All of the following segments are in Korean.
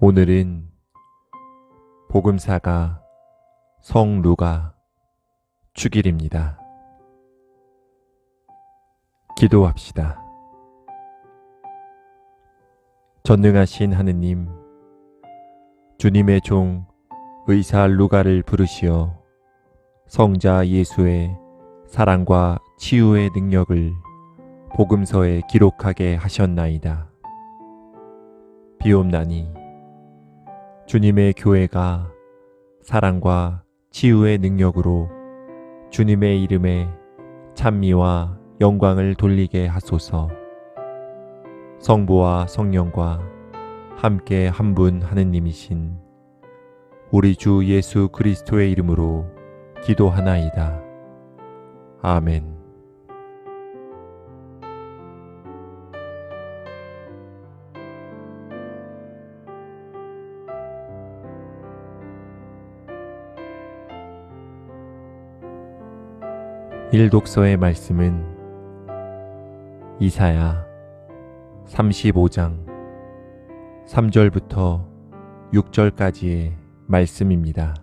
오늘은 복음사가 성 루가 축일입니다. 기도합시다. 전능하신 하느님, 주님의 종 의사 루가를 부르시어 성자 예수의 사랑과 치유의 능력을 복음서에 기록하게 하셨나이다. 비옵나니 주님의 교회가 사랑과 치유의 능력으로 주님의 이름에 찬미와 영광을 돌리게 하소서. 성부와 성령과 함께 한 분 하느님이신 우리 주 예수 그리스도의 이름으로 기도하나이다. 아멘. 일독서의 말씀은 이사야 35장 3절부터 6절까지의 말씀입니다.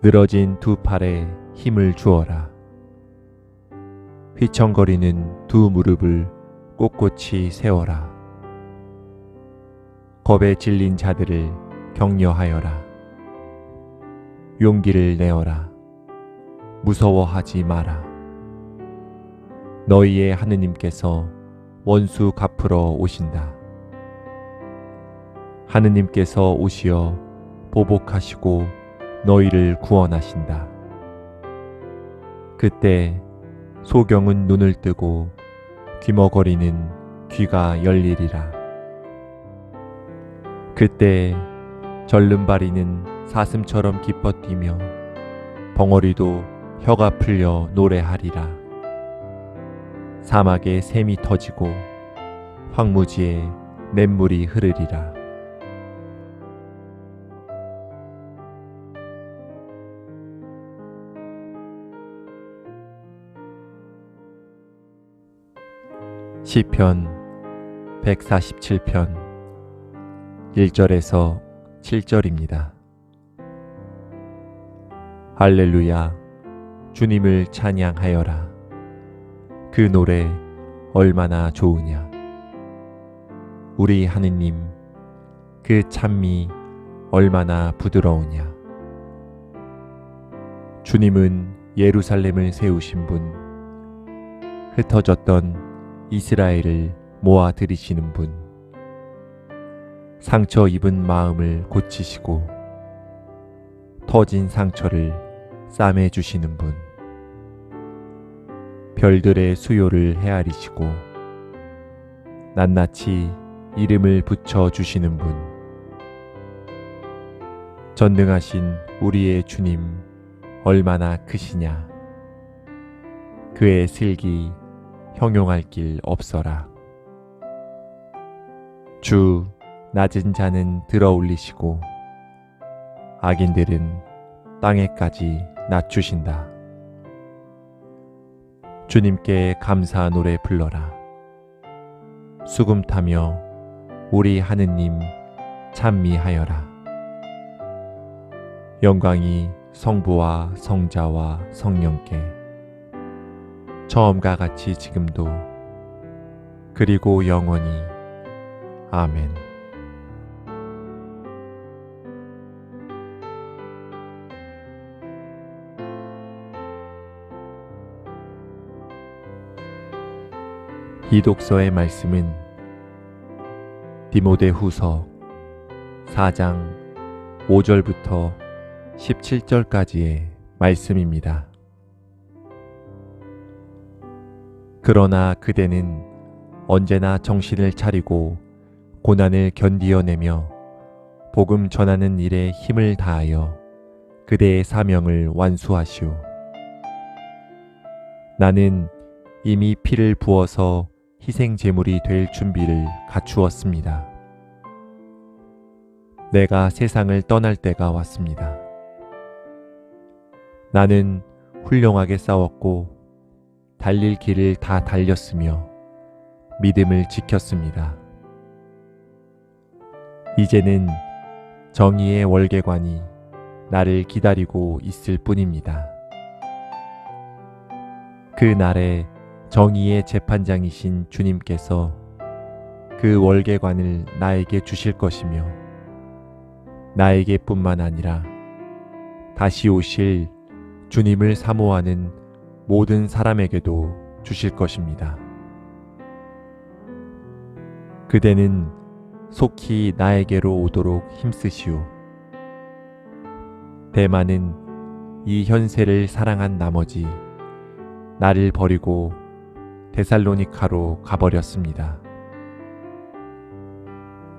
늘어진 두 팔에 힘을 주어라. 휘청거리는 두 무릎을 꼿꼿이 세워라. 겁에 질린 자들을 격려하여라. 용기를 내어라. 무서워하지 마라. 너희의 하느님께서 원수 갚으러 오신다. 하느님께서 오시어 보복하시고 너희를 구원하신다. 그때 소경은 눈을 뜨고 귀머거리는 귀가 열리리라. 그때 절름발이는 사슴처럼 기뻐 뛰며 벙어리도 혀가 풀려 노래하리라. 사막에 샘이 터지고 황무지에 냇물이 흐르리라. 시편 147편 1절에서 7절입니다. 할렐루야 주님을 찬양하여라. 그 노래 얼마나 좋으냐. 우리 하느님 그 찬미 얼마나 부드러우냐. 주님은 예루살렘을 세우신 분 흩어졌던 이스라엘을 모아 들이시는 분 상처 입은 마음을 고치시고 터진 상처를 싸매 주시는 분. 별들의 수요를 헤아리시고 낱낱이 이름을 붙여 주시는 분. 전능하신 우리의 주님 얼마나 크시냐. 그의 슬기 형용할 길 없어라. 주 낮은 자는 들어 올리시고 악인들은 땅에까지 낮추신다. 주님께 감사 노래 불러라. 수금 타며 우리 하느님 찬미하여라. 영광이 성부와 성자와 성령께 처음과 같이 지금도 그리고 영원히 아멘. 이 독서의 말씀은 디모데 후서 4장 5절부터 17절까지의 말씀입니다. 그러나 그대는 언제나 정신을 차리고 고난을 견디어내며 복음 전하는 일에 힘을 다하여 그대의 사명을 완수하시오. 나는 이미 피를 부어서 희생 제물이 될 준비를 갖추었습니다. 내가 세상을 떠날 때가 왔습니다. 나는 훌륭하게 싸웠고 달릴 길을 다 달렸으며 믿음을 지켰습니다. 이제는 정의의 월계관이 나를 기다리고 있을 뿐입니다. 그 날에 정의의 재판장이신 주님께서 그 월계관을 나에게 주실 것이며 나에게 뿐만 아니라 다시 오실 주님을 사모하는 모든 사람에게도 주실 것입니다. 그대는 속히 나에게로 오도록 힘쓰시오. 대만은 이 현세를 사랑한 나머지 나를 버리고 데살로니카로 가버렸습니다.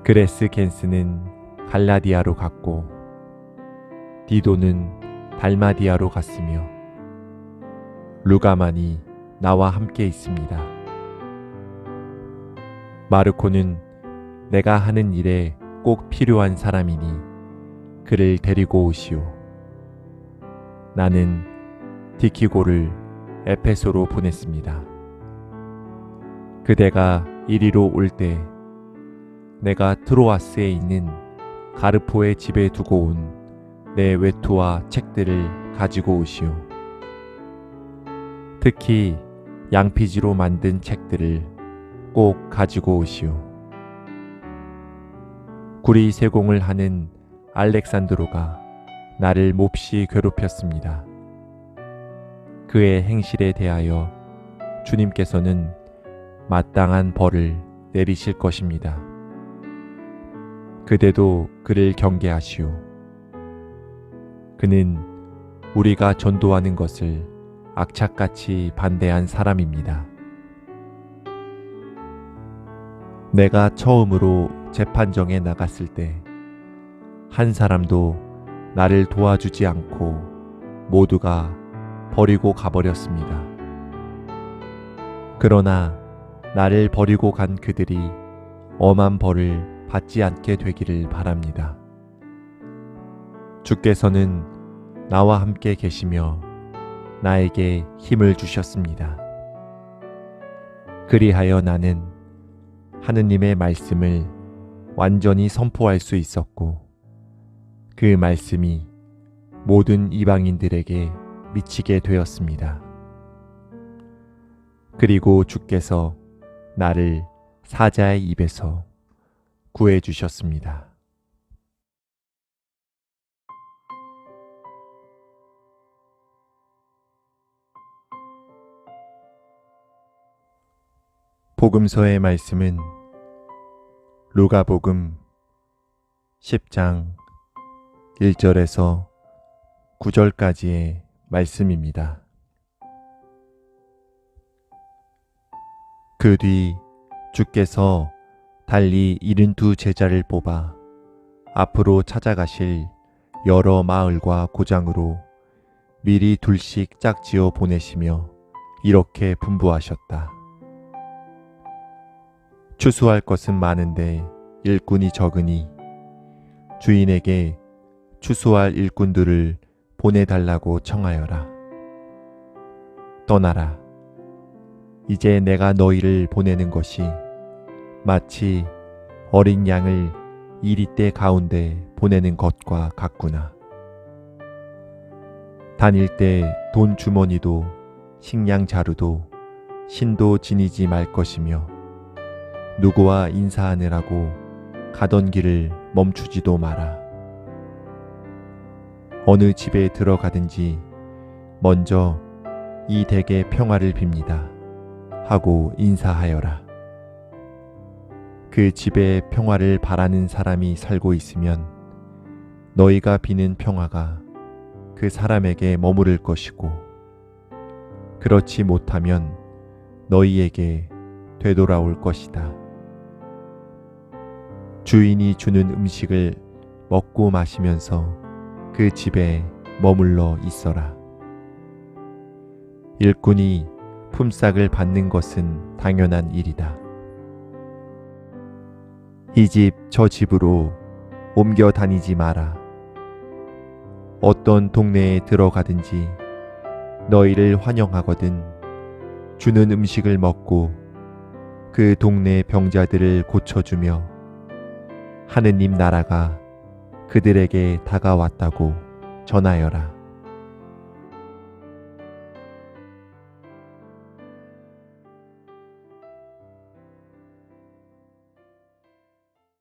그레스 겐스는 갈라디아로 갔고 디도는 달마디아로 갔으며 루가만이 나와 함께 있습니다. 마르코는 내가 하는 일에 꼭 필요한 사람이니 그를 데리고 오시오. 나는 디키고를 에페소로 보냈습니다. 그대가 이리로 올 때 내가 트로아스에 있는 가르포의 집에 두고 온 내 외투와 책들을 가지고 오시오. 특히 양피지로 만든 책들을 꼭 가지고 오시오. 구리 세공을 하는 알렉산드로가 나를 몹시 괴롭혔습니다. 그의 행실에 대하여 주님께서는 마땅한 벌을 내리실 것입니다. 그대도 그를 경계하시오. 그는 우리가 전도하는 것을 악착같이 반대한 사람입니다. 내가 처음으로 재판정에 나갔을 때 한 사람도 나를 도와주지 않고 모두가 버리고 가버렸습니다. 그러나 나를 버리고 간 그들이 엄한 벌을 받지 않게 되기를 바랍니다. 주께서는 나와 함께 계시며 나에게 힘을 주셨습니다. 그리하여 나는 하느님의 말씀을 완전히 선포할 수 있었고 그 말씀이 모든 이방인들에게 미치게 되었습니다. 그리고 주께서 나를 사자의 입에서 구해 주셨습니다. 복음서의 말씀은 루가복음 10장 1절에서 9절까지의 말씀입니다. 그 뒤 주께서 달리 72 제자를 뽑아 앞으로 찾아가실 여러 마을과 고장으로 미리 둘씩 짝지어 보내시며 이렇게 분부하셨다. 추수할 것은 많은데 일꾼이 적으니 주인에게 추수할 일꾼들을 보내달라고 청하여라. 떠나라. 이제 내가 너희를 보내는 것이 마치 어린 양을 이리떼 가운데 보내는 것과 같구나. 다닐 때 돈 주머니도 식량 자루도 신도 지니지 말 것이며 누구와 인사하느라고 가던 길을 멈추지도 마라. 어느 집에 들어가든지 먼저 이 댁의 평화를 빕니다. 하고 인사하여라. 그 집에 평화를 바라는 사람이 살고 있으면 너희가 비는 평화가 그 사람에게 머무를 것이고 그렇지 못하면 너희에게 되돌아올 것이다. 주인이 주는 음식을 먹고 마시면서 그 집에 머물러 있어라. 일꾼이 품삯을 받는 것은 당연한 일이다. 이 집 저 집으로 옮겨 다니지 마라. 어떤 동네에 들어가든지 너희를 환영하거든 주는 음식을 먹고 그 동네 병자들을 고쳐주며 하느님 나라가 그들에게 다가왔다고 전하여라.